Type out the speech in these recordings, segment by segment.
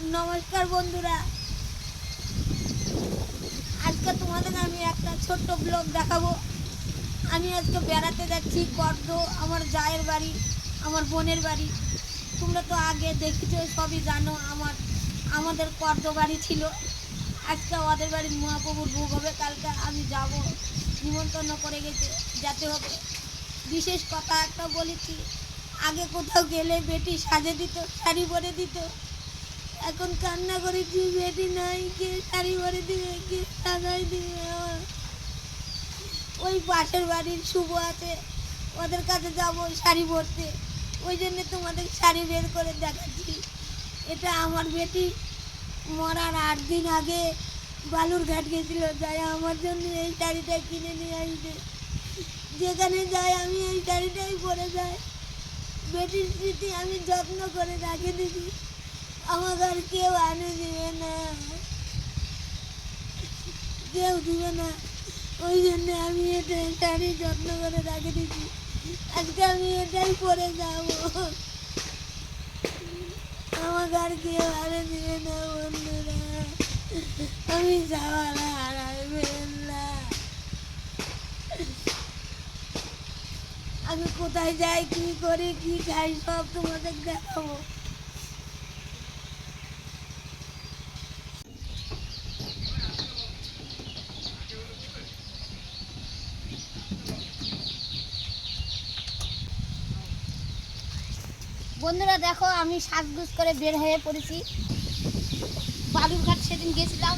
নমস্কার বন্ধুরা। আজকে তোমাদের আমি একটা ছোট্ট ব্লগ দেখাবো। আমি আজকে বেড়াতে যাচ্ছি কর্দ আমার জায়ের বাড়ি, আমার বোনের বাড়ি। তোমরা তো আগে দেখেছ, সবই জানো, আমার, আমাদের কর্দ বাড়ি ছিল। আজকে ওদের বাড়ির মহাপ্রভুর ভোগ হবে, কালকে আমি যাব। নিমন্ত্রণ করে গেছে, যেতে হবে। বিশেষ কথা একটা বলেছি, আগে কোথাও গেলে বেটি সাজে দিত, শাড়ি পরে দিত। এখন কান্না করেছি বেটি নাই, কে শাড়ি পরে দিবে কে সাজাই দিবে আমার ওই পাশের বাড়ির শুভ আছে, ওদের কাছে যাব শাড়ি পরতে। ওই জন্য তোমাদের শাড়ি বের করে দেখাচ্ছি। এটা আমার বেটি। মরার আট দিন আগে বালুর ঘাট গেছিল, যাই আমার জন্য এই শাড়িটা কিনে নিয়ে আসবে। যেখানে যাই আমি এই শাড়িটাই পরে যাই। বেটির স্মৃতি আমি যত্ন করে রাখে দিদি আমাকে আর কেউ আনে দিবে না। কেউ দিবে না। ওই জন্য আমি এটা শাড়ি যত্ন করে রাখে দিচ্ছি। আজকে আমি এটাই পরে যাব। আমাকে আর কেউ আনে দিবে না বন্ধুরা। আমি যাওয়ার হারাবেন না। আমি কোথায় যাই, কি করি, কি খাই সব তোমাদের দেখাবো। বন্ধুরা দেখো, আমি সাজগুজ করে বের হয়ে পড়েছি। বালুরঘাট সেদিন গেছিলাম,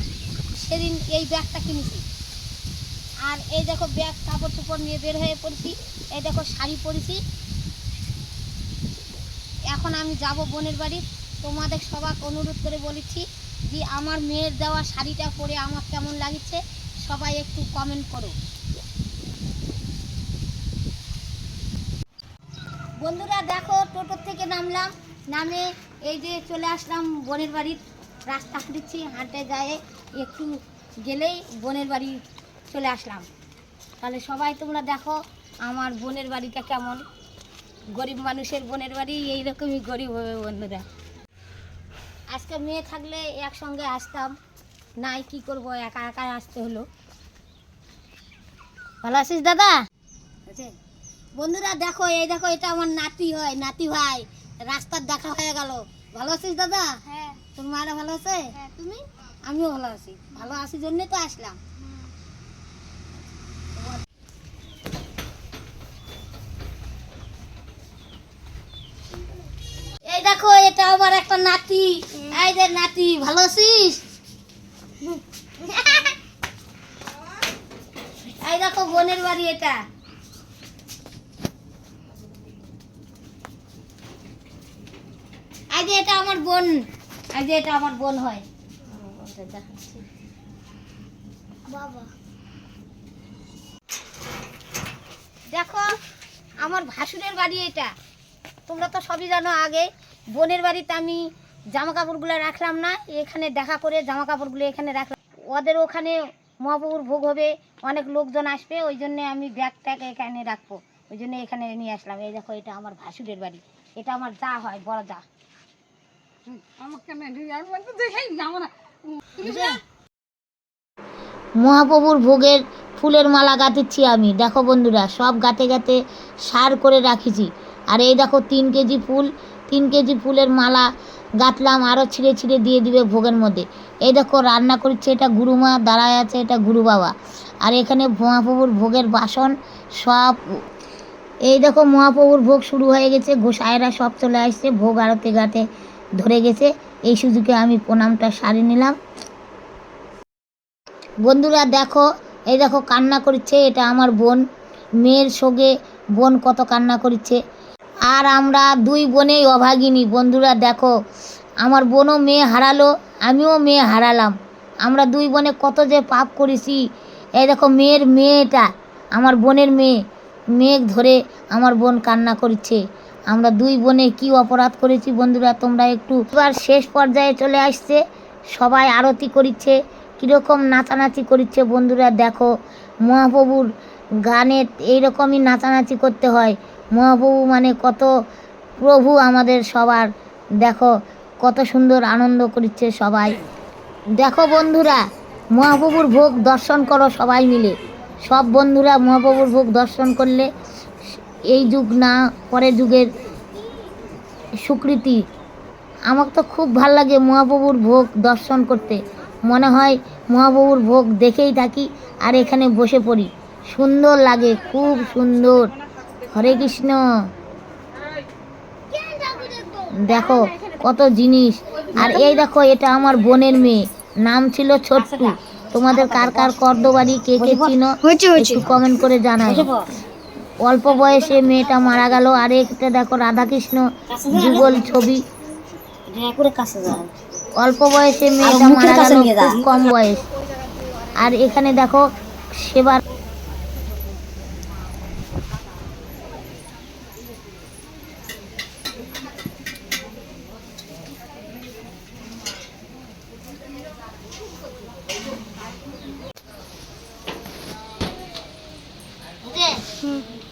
সেদিন এই ব্যাগটা কিনেছি। আর এই দেখো ব্যাগ কাপড় চোপড় নিয়ে বের হয়ে পড়েছি। এই দেখো শাড়ি পরেছি। এখন আমি যাব বোনের বাড়ি। তোমাদের সবাক অনুরোধ করে বলেছি যে আমার মেয়ের দেওয়া শাড়িটা পরে আমার কেমন লাগছে, সবাই একটু কমেন্ট করো। বন্ধুরা দেখো, টোটোর থেকে নামলাম। নামে এই যে চলে আসলাম বোনের বাড়ির রাস্তা হাঁটছি হাঁটে যায় একটু গেলেই বোনের বাড়ি চলে আসলাম। তাহলে সবাই তোমরা দেখো, আমার বোনের বাড়িটা কেমন? গরিব মানুষের বোনের বাড়ি, এইরকমই গরিব হবে বন্ধুরা। আজকে মেয়ে থাকলে একসঙ্গে আসতাম। নাই, কি করব, একা একা আসতে হলো। ভালো আছিস দাদা? বন্ধুরা দেখো এই দেখো এটা আমার নাতি হয় নাতি ভাই। রাস্তার দেখা হয়ে গেল। ভালো আছিস দাদা? হ্যাঁ। তোর মারা ভালো আছে? হ্যাঁ তুমি? আমিও ভালো আছি। ভালো আছি জন্যই তো আসলাম। এই দেখো এটা আমার একটা নাতি। এই যে নাতি ভালো আছিস? এই দেখো বোনের বাড়ি এটা। যে এটা আমার বোন যে এটা আমার বোন হয়। বাবা। দেখো, আমার ভাসুরের বাড়ি এটা। তোমরা তো সবই জানো আগে, বোনের বাড়িতে আমি জামা কাপড়গুলো রাখলাম না, এখানে দেখা করে জামা কাপড়গুলো এখানে রাখলাম। ওদের ওখানে মহাপ্রভুর ভোগ হবে, অনেক লোকজন আসবে, ওই জন্য আমি ব্যাগটাকে এখানে রাখব। ওই জন্য এখানে নিয়ে আসলাম। এই দেখো, এটা আমার ভাসুরের বাড়ি। এটা আমার যা হয়, বড় যা আমাকে কেন আমি তো দেখাই যাব না মহাপ্রভুর ভোগের ফুলের মালা গাঁথেছি আমি। দেখো বন্ধুরা সব গাঁতে গাঁতে সার করে রাখিছি। আর এই দেখো তিন কেজি ফুল তিন কেজি ফুলের মালা গাঁথলাম আরও ছিঁড়ে ছিঁড়ে দিয়ে দিবে ভোগের মধ্যে। এই দেখো রান্না করছে এটা গুরুমা দাঁড়ায় আছে এটা গুরু বাবা আর এখানে মহাপ্রভুর ভোগের বাসন সব এই দেখো মহাপ্রভুর ভোগ শুরু হয়ে গেছে গোসাইরা সব চলে আসছে ভোগ আরতে গাতে ধরে গেছে। এই সুযোগে আমি প্রণামটা সারি নিলাম। বন্ধুরা দেখো, এই দেখো কান্না করছে, এটা আমার বোন। মেয়ের সঙ্গে বোন কত কান্না করছে। আর আমরা দুই বোনেই অভাগিনী। বন্ধুরা দেখো, আমার বোনও মেয়ে হারালো, আমিও মেয়ে হারালাম। আমরা দুই বোনে কত যে পাপ করেছি। এই দেখো মেয়ের মেয়েটা, আমার বোনের মেয়ে। মেঘ ধরে আমার বোন কান্না করছে। আমরা দুই বোনে কি অপরাধ করেছি বন্ধুরা, তোমরা একটু এবার শেষ পর্যায়ে চলে আসছে। সবাই আরতি করছে কীরকম নাচানাচি করছে বন্ধুরা দেখো। মহাপ্রভুর গানে এইরকমই নাচানাচি করতে হয়। মহাপ্রভু মানে কত প্রভু আমাদের সবার। দেখো, কত সুন্দর আনন্দ করছে সবাই। দেখো বন্ধুরা, মহাপ্রভুর ভোগ দর্শন করো সবাই মিলে। সব বন্ধুরা মহাপ্রভুর ভোগ দর্শন করলে এই যুগ না পরের যুগের সুকৃতি। আমার তো খুব ভালো লাগে মহাপ্রভুর ভোগ দর্শন করতে। মনে হয় মহাপ্রভুর ভোগ দেখেই থাকি আর এখানে বসে পড়ি। সুন্দর লাগে খুব সুন্দর। হরে কৃষ্ণ। দেখো কত জিনিস। আর এই দেখো এটা আমার বোনের মেয়ে। নাম ছিল ছোট্টু। তোমাদের কার কার কর্দবাড়ি কে কে চিনো একটু কমেন্ট করে জানাই। অল্প বয়সে মেয়েটা মারা গেল। আর একটা দেখো রাধাকৃষ্ণ যুগল ছবি। অল্প বয়সে মেয়েটা মারা গেল খুব কম বয়স। আর এখানে দেখো সেবার Hmm.